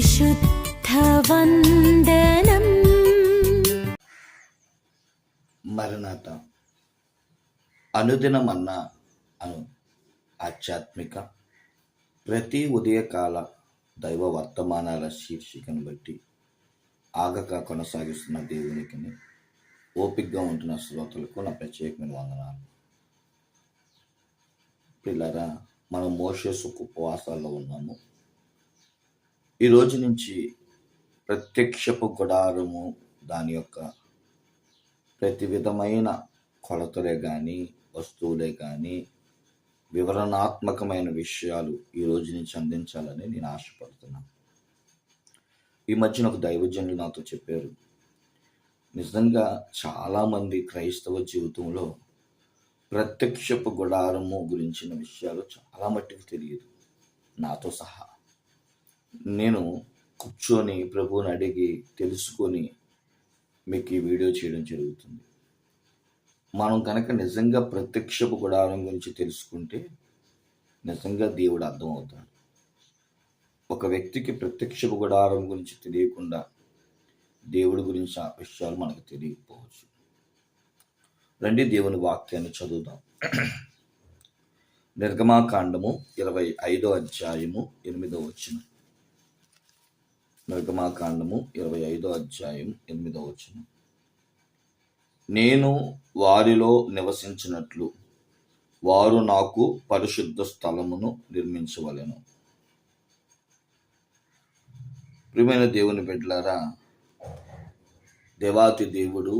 വിശുദ്ധവന്ദനം మరణాత అనుదినమన్న అను ఆధ్యాత్మిక ప్రతి ఉదయకాల దైవ వర్తమానాల శీర్షికను బట్టి ఆగక కొనసాగిస్తున్న దేవునికి ఓపికగా ఉంటున్న శ్రోతలకు నా ప్రత్యేకమైన వందనాలు. పిల్లరా మనం మోషస్ ఉపవాసాల్లో ఉన్నాము. ఈ రోజు నుంచి ప్రత్యక్షపు గుడారము దాని యొక్క ప్రతి విధమైన కొలతలే కానీ వస్తువులే కానీ వివరణాత్మకమైన విషయాలు ఈ రోజు నుంచి అందించాలని నేను ఆశపడుతున్నాను. ఈ మధ్యన ఒక దైవజనులు నాతో చెప్పారు. నిజంగా చాలామంది క్రైస్తవ జీవితంలో ప్రత్యక్షపు గుడారము గురించిన విషయాలు చాలా మట్టుకు తెలియదు. నాతో సహా నేను కూర్చొని ప్రభువుని అడిగి తెలుసుకొని మీకు ఈ వీడియో చేయడం జరుగుతుంది. మనం కనుక నిజంగా ప్రత్యక్షపు గుడారం గురించి తెలుసుకుంటే నిజంగా దేవుడు అర్థమవుతాడు. ఒక వ్యక్తికి ప్రత్యక్షపు గుడారం గురించి తెలియకుండా దేవుడి గురించి ఆ విషయాలు మనకు తెలియకపోవచ్చు. రండి దేవుని వాక్యాన్ని చదువుదాం. నిర్గమాకాండము ఇరవై ఐదో అధ్యాయము ఎనిమిదో వచ్చిన నిర్గమాకాండము ఇరవై ఐదో అధ్యాయం ఎనిమిదో వచ్చిన నేను వారిలో నివసించినట్లు వారు నాకు పరిశుద్ధ స్థలమును నిర్మించవలెను. ప్రియమైన దేవుని బిడ్డలారా దేవాతి దేవుడు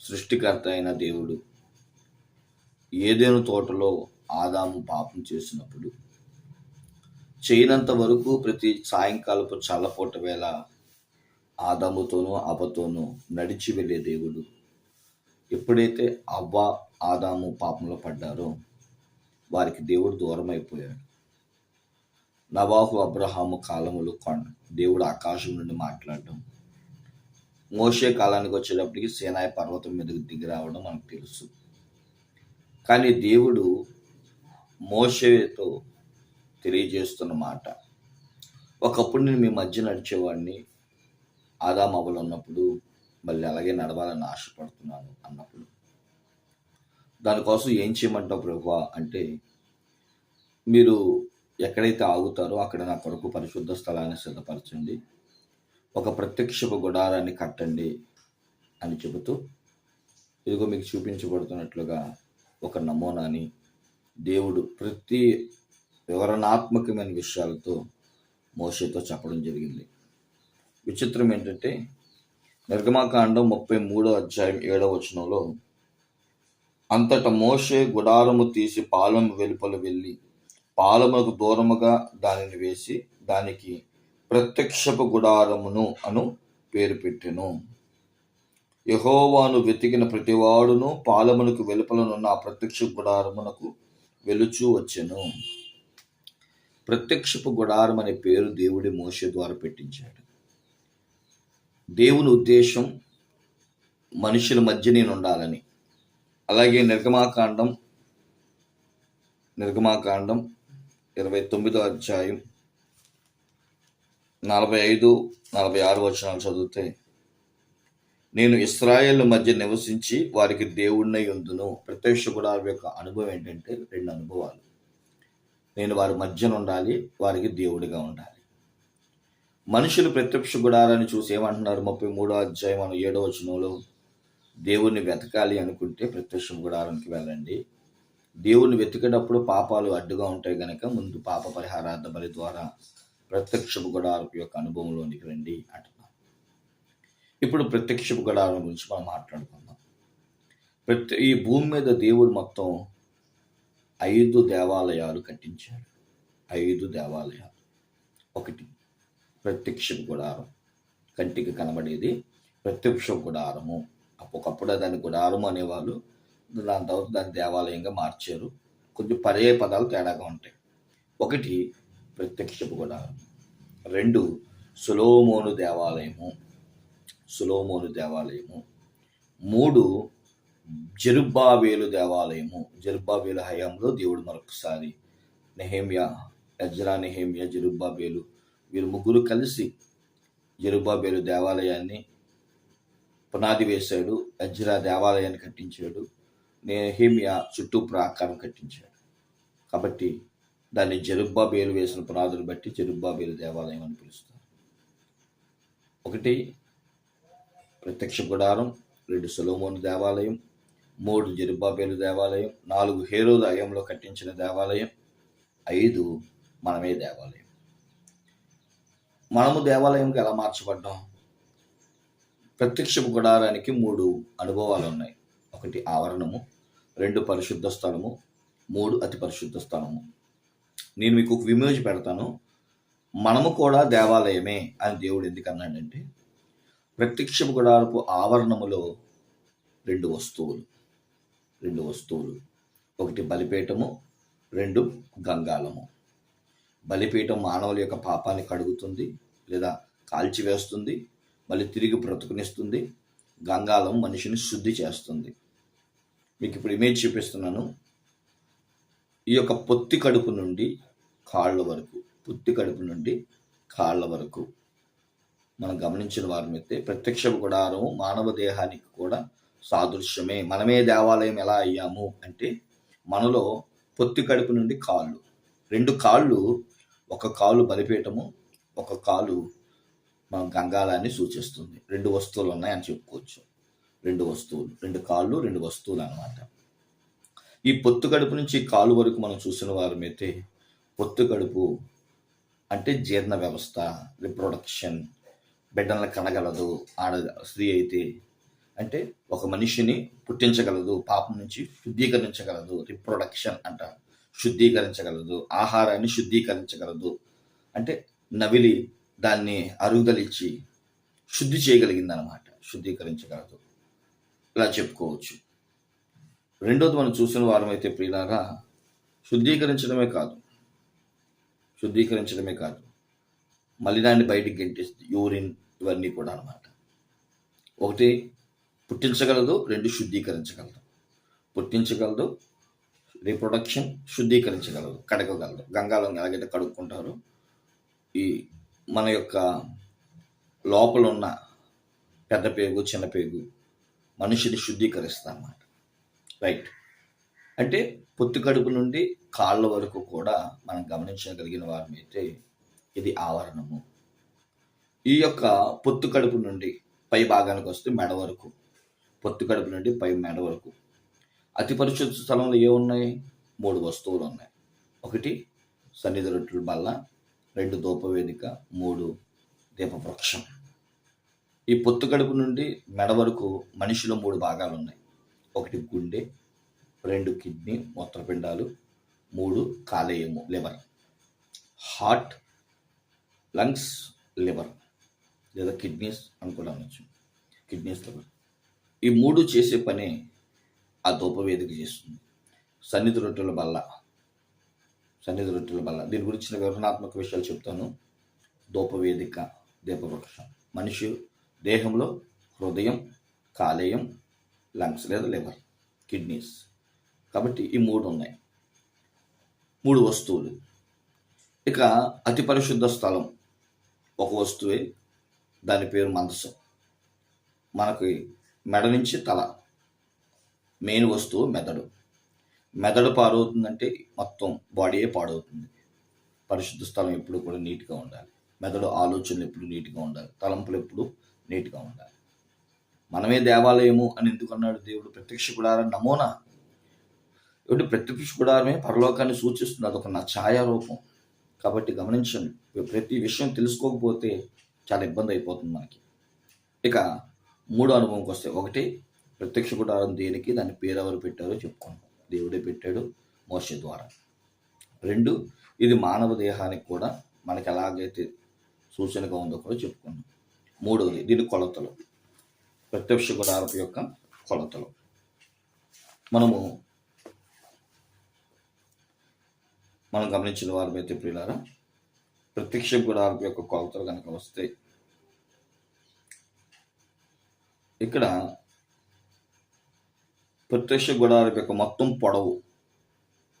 సృష్టికర్త అయిన దేవుడు ఏదేను తోటలో ఆదాము పాపం చేసినప్పుడు చేయనంత వరకు ప్రతి సాయంకాలపు చల్లపూట వేళ ఆదాముతోనూ అవ్వతోనూ నడిచి వెళ్ళే దేవుడు ఎప్పుడైతే అవ్వ ఆదాము పాపంలో పడ్డారో వారికి దేవుడు దూరం అయిపోయాడు నవాహు అబ్రహాము కాలములు కొండ దేవుడు ఆకాశం నుండి మాట్లాడడం మోషే కాలానికి వచ్చేటప్పటికి సేనాయ పర్వతం మీదకి దిగి రావడం మనకు తెలుసు. కానీ దేవుడు మోసేతో తెలియజేస్తున్న మాట. ఒకప్పుడు నేను మీ మధ్య నడిచేవాడిని. ఆదాం ఉన్నప్పుడు మళ్ళీ అలాగే నడవాలని ఆశపడుతున్నాను అన్నప్పుడు. దానికోసం ఏం చేయమంటావు ప్రభు అంటే మీరు ఎక్కడైతే ఆగుతారో అక్కడ నా కొరకు పరిశుద్ధ స్థలాన్ని సిద్ధపరచండి. ఒక ప్రత్యక్షపు గుడారాన్ని కట్టండి అని చెబుతూ ఇదిగో మీకు చూపించబడుతున్నట్లుగా ఒక నమూనాని దేవుడు ప్రతి వివరణాత్మకమైన విషయాలతో మోషతో చెప్పడం జరిగింది. విచిత్రం ఏంటంటే నిర్గమాకాండం ముప్పై మూడో అధ్యాయం ఏడవ వచనంలో అంతట మోషే గుడారము తీసి పాలము వెలుపల వెళ్ళి పాలములకు దూరముగా దానిని వేసి దానికి ప్రత్యక్షపు గుడారమును అను పేరు పెట్టెను. యహోవాను వెతికిన ప్రతివాడును పాలమునకు వెలుపలనున్న ఆ ప్రత్యక్ష గుడారమునకు వెలుచూ వచ్చెను. ప్రత్యక్షపు గుడారం అనే పేరు దేవుడి మోస ద్వారా పెట్టించాడు. దేవుని ఉద్దేశం మనుషుల మధ్య నేను ఉండాలని. అలాగే నిర్గమాకాండం నిర్గమాకాండం ఇరవై తొమ్మిదో అధ్యాయం నలభై ఐదు నలభై ఆరు వచనాలు చదివితే నేను ఇస్రాయేల్ మధ్య నివసించి వారికి దేవుణ్ణి ఉందును. ప్రత్యక్ష గుడారం యొక్క అనుభవం ఏంటంటే రెండు అనుభవాలు. నేను వారి మధ్యన ఉండాలి వారికి దేవుడిగా ఉండాలి. మనుషులు ప్రత్యక్ష గుడారాన్ని చూసి ఏమంటున్నారు? ముప్పై మూడో అధ్యాయం అను ఏడో వచనంలో దేవుణ్ణి వెతకాలి అనుకుంటే ప్రత్యక్ష గుడారానికి వెళ్ళండి. దేవుణ్ణి వెతికేటప్పుడు పాపాలు అడ్డుగా ఉంటాయి కనుక ముందు పాప పరిహారార్థ బలి ద్వారా ప్రత్యక్షపు గుడారపు యొక్క అనుభవంలోనికి రండి అంటున్నాం ఇప్పుడు ప్రత్యక్షపు గుడారం గురించి మనం మాట్లాడుకుందాం. ప్రతి ఈ భూమి మీద దేవుడు మొత్తం ఐదు దేవాలయాలు కట్టించాడు. ఐదు దేవాలయాలు. ఒకటి ప్రత్యక్షపు గుడారం. కంటికి కనబడేది ప్రత్యక్ష గుడారము. ఒకప్పుడు దాన్ని గుడారం అనేవాళ్ళు దాని తర్వాత దాన్ని దేవాలయంగా మార్చారు. కొంచెం పర్యాయ పదాలు తేడాగా ఉంటాయి. ఒకటి ప్రత్యక్షపు గుడారం. రెండు సులోమోను దేవాలయము. సులోమోను దేవాలయము. మూడు జరుబ్బావేలు దేవాలయము జరుబ్బావేలు హయాంలో దేవుడు మరొకసారి నెహేమియా ఎజ్రా నెహేమియా జరుబ్బాబేలు వీరు ముగ్గురు కలిసి జెరుబ్బాబేలు దేవాలయాన్ని పునాది వేశాడు అజ్రా దేవాలయాన్ని కట్టించాడు నెహేమియా చుట్టూ ప్రాకారం కట్టించాడు. కాబట్టి దాన్ని జెరుబ్బాబేలు వేసిన పునాదులు బట్టి జెరుబ్బాబేలు దేవాలయం అని పిలుస్తారు. ఒకటి ప్రత్యక్ష గుడారం రెండు సొలోమోను దేవాలయం మూడు జిరుబాబేలు దేవాలయం నాలుగు హేరోద అయంలో కట్టించిన దేవాలయం ఐదు మనమే దేవాలయం. మనము దేవాలయంకి ఎలా మార్చబడ్డాం? ప్రత్యక్ష గుడారానికి మూడు అనుభవాలు ఉన్నాయి ఒకటి ఆవరణము రెండు పరిశుద్ధ స్థలము మూడు అతి పరిశుద్ధ స్థలము. నేను మీకు ఒక విమోజ్ పెడతాను. మనము కూడా దేవాలయమే అని దేవుడు ఎందుకు అన్నాడంటే ప్రత్యక్ష గుడారపు ఆవరణములో రెండు వస్తువులు. రెండు వస్తువులు. ఒకటి బలిపీఠము రెండు గంగాలము బలిపీఠం మానవుల యొక్క పాపాన్ని కడుగుతుంది లేదా కాల్చివేస్తుంది మళ్ళీ తిరిగి బ్రతుకునిస్తుంది గంగాలం మనిషిని శుద్ధి చేస్తుంది. మీకు ఇప్పుడు ఇమేజ్ చూపిస్తున్నాను. ఈ యొక్క పొత్తి కడుపు నుండి కాళ్ళ వరకు పొత్తి కడుపు నుండి కాళ్ళ వరకు. మనం గమనించిన వారమైతే ప్రత్యక్ష గుడారం మానవ దేహానికి కూడా సాదృశ్యమే. మనమే దేవాలయం ఎలా అయ్యాము అంటే మనలో పొత్తి కడుపు నుండి కాళ్ళు. రెండు కాళ్ళు ఒక కాలు బలిపీఠము ఒక కాలు మన గంగాలాన్ని సూచిస్తుంది. రెండు వస్తువులు ఉన్నాయని చెప్పుకోవచ్చు. రెండు వస్తువులు రెండు కాళ్ళు రెండు వస్తువులు అన్నమాట. ఈ పొత్తు కడుపు నుంచి కాలు వరకు మనం చూసిన వారమైతే పొత్తు కడుపు అంటే జీర్ణ వ్యవస్థ రిప్రొడక్షన్ బిడ్డలను కనగలదు ఆడ స్త్రీ అయితే అంటే ఒక మనిషిని పుట్టించగలదు పాపం నుంచి శుద్ధీకరించగలదు రిప్రొడక్షన్ అంటారు. శుద్ధీకరించగలదు ఆహారాన్ని శుద్ధీకరించగలదు. అంటే నవిలి దాన్ని అరుగుదలిచ్చి శుద్ధి చేయగలిగింది అనమాట శుద్ధీకరించగలదు. ఇలా చెప్పుకోవచ్చు. రెండోది మనం చూసిన వారం అయితే ప్రియులారా శుద్ధీకరించడమే కాదు. శుద్ధీకరించడమే కాదు. మళ్ళీ దాన్ని బయటికి గెంటేస్తుంది. యూరిన్ ఇవన్నీ కూడా అనమాట ఒకటి పుట్టించగలదు రెండు శుద్ధీకరించగలదు. పుట్టించగలదు రీప్రొడక్షన్ శుద్ధీకరించగలదు కడగగలదు. గంగాలో ఎలాగైతే కడుక్కుంటారో ఈ మన యొక్క లోపల ఉన్న పెద్ద పేగు చిన్న పేగు మనిషిని శుద్ధీకరిస్తామన్నమాట. రైట్ అంటే పొత్తి కడుపు నుండి కాళ్ళ వరకు కూడా మనం గమనించగలిగిన వారమైతే ఇది ఆవరణము. ఈ యొక్క పొత్తు కడుపు నుండి పై భాగానికి వస్తే మెడ వరకు పొత్తు కడుపు నుండి పై మెడ వరకు. అతి పరిశుద్ధ స్థలంలో ఏమున్నాయి మూడు వస్తువులు ఉన్నాయి. ఒకటి సన్నిధి రొట్టెల బల్ల. రెండు దూపవేదిక. మూడు దీపవృక్షం. ఈ పొత్తు కడుపు నుండి మెడ వరకు మనిషిలో మూడు భాగాలు ఉన్నాయి. ఒకటి గుండె రెండు కిడ్నీ మూత్రపిండాలు మూడు కాలేయము లివర్. Heart lungs liver. లేదా కిడ్నీస్ అని కూడా అనొచ్చు కిడ్నీస్ లివర్. ఈ మూడు చేసే పని ఆ ధూపవేదిక చేస్తుంది. సన్నిధి రొట్టెల బల్ల. సన్నిధి రొట్టెల బల్ల. దీని గురించిన వివరణాత్మక విషయాలు చెప్తాను. ధూపవేదిక దీపవృక్షం. మనిషి దేహంలో హృదయం కాలేయం లంగ్స్ లేదా లివర్ కిడ్నీస్. కాబట్టి ఈ మూడు ఉన్నాయి. మూడు వస్తువులు. ఇక అతి పరిశుద్ధ స్థలం. ఒక వస్తువే. దాని పేరు మనసు మనకి మెడ నుంచి తల మెయిన్ వస్తువు మెదడు. మెదడు పాడవుతుందంటే మొత్తం బాడీయే పాడవుతుంది. పరిశుద్ధ స్థలం ఎప్పుడు కూడా నీట్గా ఉండాలి. మెదడు ఆలోచనలు ఎప్పుడు నీట్గా ఉండాలి. తలంపులు ఎప్పుడు నీట్గా ఉండాలి. మనమే దేవాలయము అని ఎందుకు అన్నాడు దేవుడు? ప్రత్యక్ష గుడారం నమూనా. ఇప్పుడు ప్రత్యక్ష గుడారమే పరలోకాన్ని సూచిస్తుంది. అదొక నా ఛాయారూపం. కాబట్టి గమనించండి. ప్రతి విషయం తెలుసుకోకపోతే చాలా ఇబ్బంది అయిపోతుంది మనకి. ఇక మూడో అనుభవంకి వస్తే ఒకటి ప్రత్యక్ష గుడారం దేనికి దాని పేరు ఎవరు పెట్టారో చెప్పుకున్నాం దేవుడే పెట్టాడు మోస ద్వారా. రెండు ఇది మానవ దేహానికి కూడా మనకి ఎలాగైతే సూచనగా ఉందో కూడా చెప్పుకున్నాం మూడవది దీని కొలతలు. ప్రత్యక్ష గుడారపు యొక్క కొలతలు. మనము మనం గమనించిన వారమైతే ప్రియులారా ప్రత్యక్ష గుడారపు యొక్క కొలతలు కనుక వస్తే ఇక్కడ ప్రత్యక్ష గుడారపు యొక్క మొత్తం పొడవు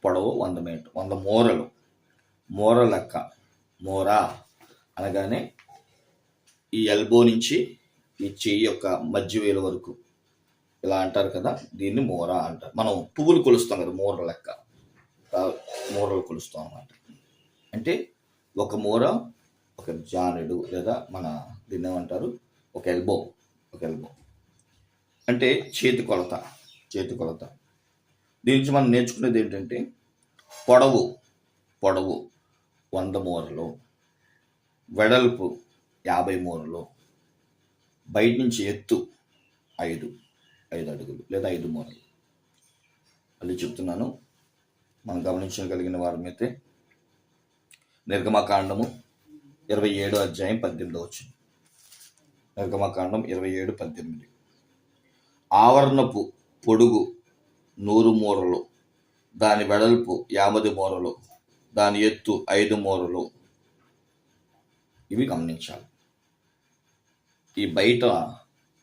పొడవు వంద మీటర్ వంద మూరలు మూర లెక్క మోరా అనగానే ఈ ఎల్బో నుంచి ఈ చెయ్యి యొక్క మధ్య వేలు వరకు. ఇలా అంటారు కదా దీన్ని మూర అంటారు. మనం పువ్వులు కొలుస్తాం కదా మూర లెక్క. మోరలు మూరలు కొలుస్తాం అన్నమాట. అంటే ఒక మూర ఒక జానుడు లేదా మన దీన్ని ఏమంటారు? ఒక ఎల్బో ఒక ఎల్బో. అంటే చేతి కొలత చేతి కొలత. దీని నుంచి మనం నేర్చుకునేది ఏంటంటే పొడవు పొడవు వంద మూరలు వెడల్పు యాభై మూరలు బయట నుంచి ఎత్తు ఐదు ఐదు అడుగులు లేదా ఐదు మూరలు. మళ్ళీ చెప్తున్నాను మనం గమనించగలిగిన వారమైతే నిర్గమకాండము ఇరవై ఏడు అధ్యాయం పద్దెనిమిది వచ్చింది. నిర్గమకాండం ఇరవై ఏడు పద్దెనిమిది. ఆవరణపు పొడుగు నూరు మూరలు దాని వెడల్పు యాభై మూరలు దాని ఎత్తు ఐదు మూరలు. ఇవి గమనించాలి. ఈ బయట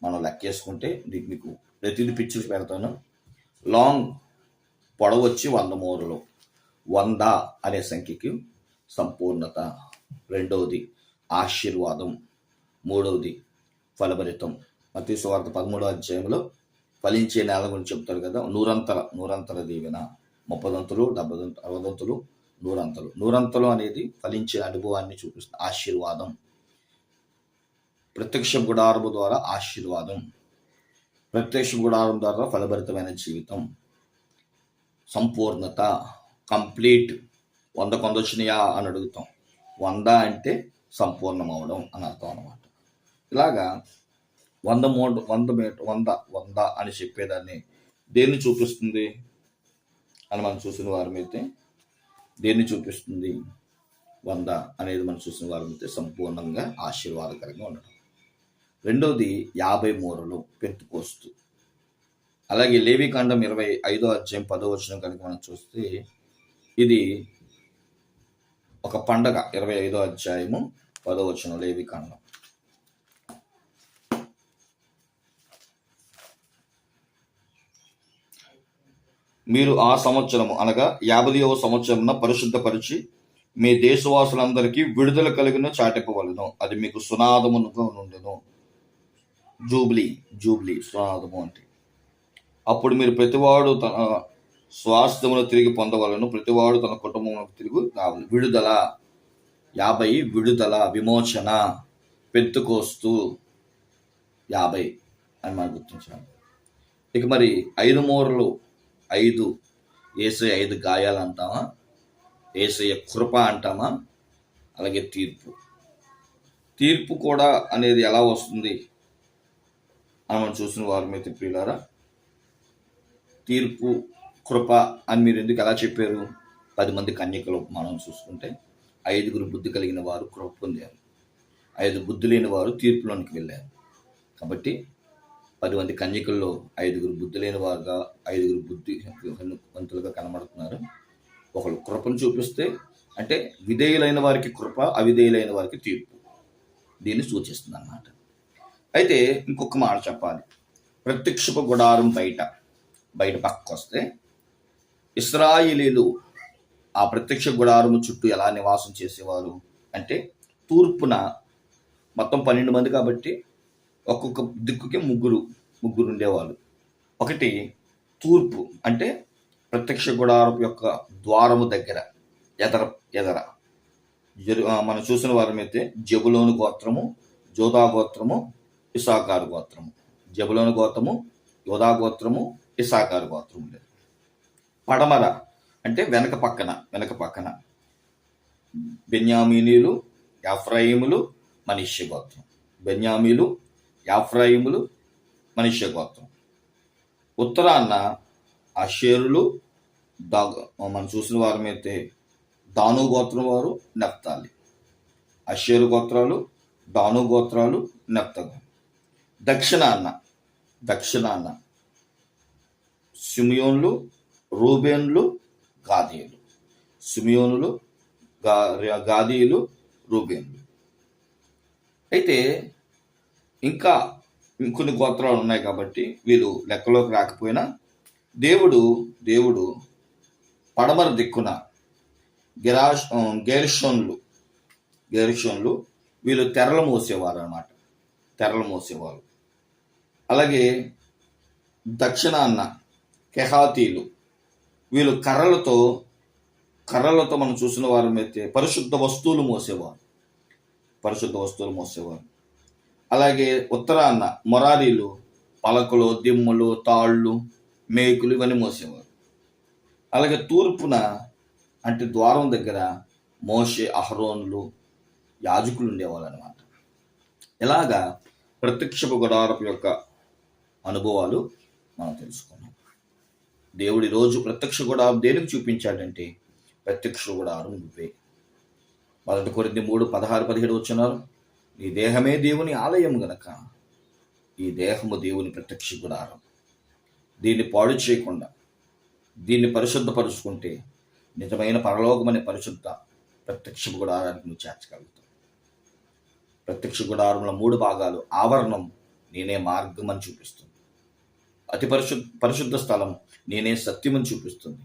మనం లెక్కేసుకుంటే దీనికి మీకు ప్రతిదీ పిక్చర్స్ పెడతాను. లాంగ్ పొడవు వచ్చి వంద మూరలు. వంద అనే సంఖ్యకి సంపూర్ణత. రెండవది ఆశీర్వాదం. మూడవది ఫలభరితం. మతీ సువార్త పదమూడో అధ్యాయంలో ఫలించే నేల గురించి చెప్తారు కదా నూరంతల నూరంతల దీవెన. ముప్పదంతులు డెబ్బదంతు అరవదంతులు నూరంతలు. నూరంతలు అనేది ఫలించే అనుభవాన్ని చూపిస్తుంది. ఆశీర్వాదం. ప్రత్యక్ష గుడారము ద్వారా ఆశీర్వాదం. ప్రత్యక్ష గుడారం ద్వారా ఫలభరితమైన జీవితం. సంపూర్ణత. కంప్లీట్. వంద కొందొచ్చినాయా అని అడుగుతాం. వంద అంటే సంపూర్ణం అవడం అని అర్థం అనమాట ఇలాగా వంద మూడు వంద మీటర్ వంద వంద అని చెప్పేదాన్ని. దేన్ని చూపిస్తుంది? అని మనం చూసిన వారమైతే దేన్ని చూపిస్తుంది? వంద అనేది మనం చూసిన వారమైతే సంపూర్ణంగా ఆశీర్వాదకరంగా ఉండడం రెండవది యాభై మూరలు పెంతుకోస్తు అలాగే లేవికాండం ఇరవై ఐదో అధ్యాయం పదో వచనం కనుక మనం చూస్తే ఇది ఒక పండగ ఇరవై ఐదో అధ్యాయము పదో వచనం లేవికాండం. మీరు ఆ సంవత్సరము అనగా యాభైవ సంవత్సరమున పరిశుద్ధపరిచి మీ దేశవాసులందరికీ విడుదల కలిగిన చాటిపవలను. అది మీకు సునాదమునుగా నుండును. జూబ్లీ జూబ్లీ సునాదము అంటే. అప్పుడు మీరు ప్రతివాడు తన స్వాస్థ్యమును తిరిగి పొందవలను ప్రతివాడు తన కుటుంబములకు తిరిగి రావాలి. విడుదల. యాభై విడుదల విమోచన. పెత్తుకోస్తూ యాభై అని మనం గుర్తించాము ఇక మరి ఐదు మూరలు ఐదు ఏసై ఐదు గాయాలు అంటామా? ఏసయ్య కృప అంటామా? అలాగే తీర్పు. తీర్పు కూడా అనేది ఎలా వస్తుంది? అని మనం చూసిన మీద ప్రియులారా తీర్పు కృప అని మీరు ఎందుకు ఎలా చెప్పారు? పది మంది కన్యకలు మనం చూసుకుంటే ఐదుగురు బుద్ధి కలిగిన వారు కృప పొందారు. ఐదు బుద్ధి లేని వారు తీర్పులోనికి వెళ్ళారు. కాబట్టి పది మంది కన్యకల్లో ఐదుగురు బుద్ధి లేని వారుగా ఐదుగురు బుద్ధి వంతులుగా కనబడుతున్నారు. ఒకళ్ళు కృపను చూపిస్తే అంటే విధేయులైన వారికి కృప అవిధేయులైన వారికి తీర్పు. దీన్ని సూచిస్తుంది అన్నమాట అయితే ఇంకొక మాట చెప్పాలి. ప్రత్యక్షపు గుడారం బయట. బయట పక్కకు వస్తే ఇస్రాయిలీలు ఆ ప్రత్యక్ష గుడారము చుట్టూ ఎలా నివాసం చేసేవారు? అంటే తూర్పున మొత్తం పన్నెండు మంది కాబట్టి ఒక్కొక్క దిక్కుకి ముగ్గురు ముగ్గురు ఉండేవాళ్ళు. ఒకటి తూర్పు అంటే ప్రత్యక్ష గుడారపు యొక్క ద్వారము దగ్గర ఎదర ఎదర. జరు మనం చూసిన వారమైతే జబులోని గోత్రము జోదా గోత్రము ఇసాకారు గోత్రము. జబులోని గోత్రము యోధా గోత్రము ఇసాకారు గోత్రము లేదు పడమర అంటే వెనక పక్కన వెనక పక్కన. బెన్యామీనీలు ఎఫ్రాయిములు మనిష్య గోత్రం. బెన్యామీలు యాఫ్రాయిములు మనిష్య గోత్రం. ఉత్తరాన్న అషేరులు దా మనం చూసిన వారమైతే దాను గోత్రం వారు నెప్తాలి అషేరు గోత్రాలు దాను గోత్రాలు నెప్తగా దక్షిణాన్న దక్షిణాన్న సిమియోన్లు రూబేన్లు గాదీయులు. సిమియోనులు గా గాదీయులు రూబేన్లు. అయితే ఇంకా ఇంకొన్ని గోత్రాలు ఉన్నాయి కాబట్టి వీళ్ళు లెక్కలోకి రాకపోయినా దేవుడు దేవుడు పడమర దిక్కున గెరాష్ గేర్షోన్లు గేర్షోన్లు వీళ్ళు తెరలు మోసేవారు అన్నమాట. తెరలు మోసేవారు. అలాగే దక్షిణాన్న కెహాతీలు వీళ్ళు కర్రలతో కర్రలతో మనం చూసిన వారు అయితే పరిశుద్ధ వస్తువులు మోసేవారు. పరిశుద్ధ వస్తువులు మోసేవారు. అలాగే ఉత్తరాన్న మొరారీలు పలకలు దిమ్ములు తాళ్ళు మేకులు ఇవన్నీ మోసేవారు. అలాగే తూర్పున అంటే ద్వారం దగ్గర మోషే అహరోన్లు యాజకులు ఉండేవాళ్ళు అనమాట ఇలాగా ప్రత్యక్షపు గుడారపు యొక్క అనుభవాలు మనం తెలుసుకున్నాం. దేవుడి రోజు ప్రత్యక్ష గుడారం దేనికి చూపించాడంటే ప్రత్యక్ష గుడారం నువ్వే. మొదటి కొరింది మూడు పదహారు పదిహేడు వచ్చినారు. నీ దేహమే దేవుని ఆలయం గనక ఈ దేహము దేవుని ప్రత్యక్ష గుడారం. దీన్ని పాడు చేయకుండా దీన్ని పరిశుద్ధపరుచుకుంటే నిజమైన పరలోకమనే పరిశుద్ధ ప్రత్యక్ష గుడారానికి నువ్వు చేర్చగలుగుతావు. ప్రత్యక్ష గుడారంలో మూడు భాగాలు. ఆవరణం నేనే మార్గం అని చూపిస్తుంది. అతి పరిశుద్ధ పరిశుద్ధ స్థలం నేనే సత్యం అని చూపిస్తుంది.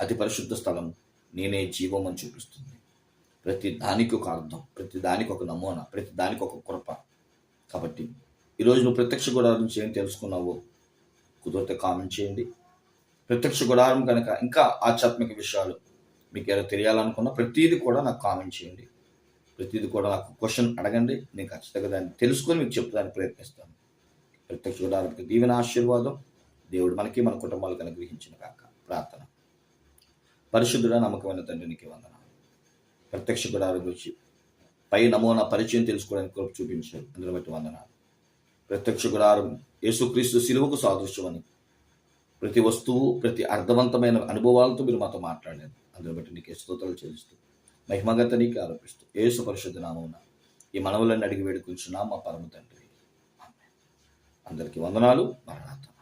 అతి పరిశుద్ధ స్థలం నేనే జీవం అని చూపిస్తుంది. ప్రతి దానికి ఒక అర్థం ప్రతి దానికి ఒక నమూనా ప్రతి దానికి ఒక కృప. కాబట్టి ఈరోజు నువ్వు ప్రత్యక్ష గుడారం నుంచి ఏం తెలుసుకున్నావో. కుదిరితే కామెంట్ చేయండి. ప్రత్యక్ష గుడారం కనుక ఇంకా ఆధ్యాత్మిక విషయాలు మీకు ఏదో తెలియాలనుకున్నా ప్రతిదీ కూడా నాకు కామెంట్ చేయండి. ప్రతిదీ కూడా నాకు క్వశ్చన్ అడగండి. నేను ఖచ్చితంగా దాన్ని తెలుసుకొని మీకు చెప్పడానికి ప్రయత్నిస్తాను. ప్రత్యక్ష గుడారానికి దీవెన ఆశీర్వాదం. దేవుడు మనకి మన కుటుంబాలకు అనుగ్రహించిన కాక ప్రార్థన. పరిశుద్ధుడ నమ్మకమైన తండ్రికి వందన ప్రత్యక్ష గుడారం గురించి పై నమూనా పరిచయం తెలుసుకోవడానికి కొరకు చూపించారు అందులో బట్టి వందనాలు. ప్రత్యక్ష గుడారం యేసుక్రీస్తు సిలువకు సాదృశ్యమని ప్రతి వస్తువు ప్రతి అర్థవంతమైన అనుభవాలతో మీరు మాతో మాట్లాడారు అందులో బట్టి నీకు స్తోత్రాలు చెల్లిస్తూ మహిమగత నీకు ఆరోపిస్తూ యేసు పరిశుద్ధ నామమున ఈ మనవులను అడిగి వేడుకుంటున్నా మా పరమ తండ్రి. అందరికీ వందనాలు. మరణాతం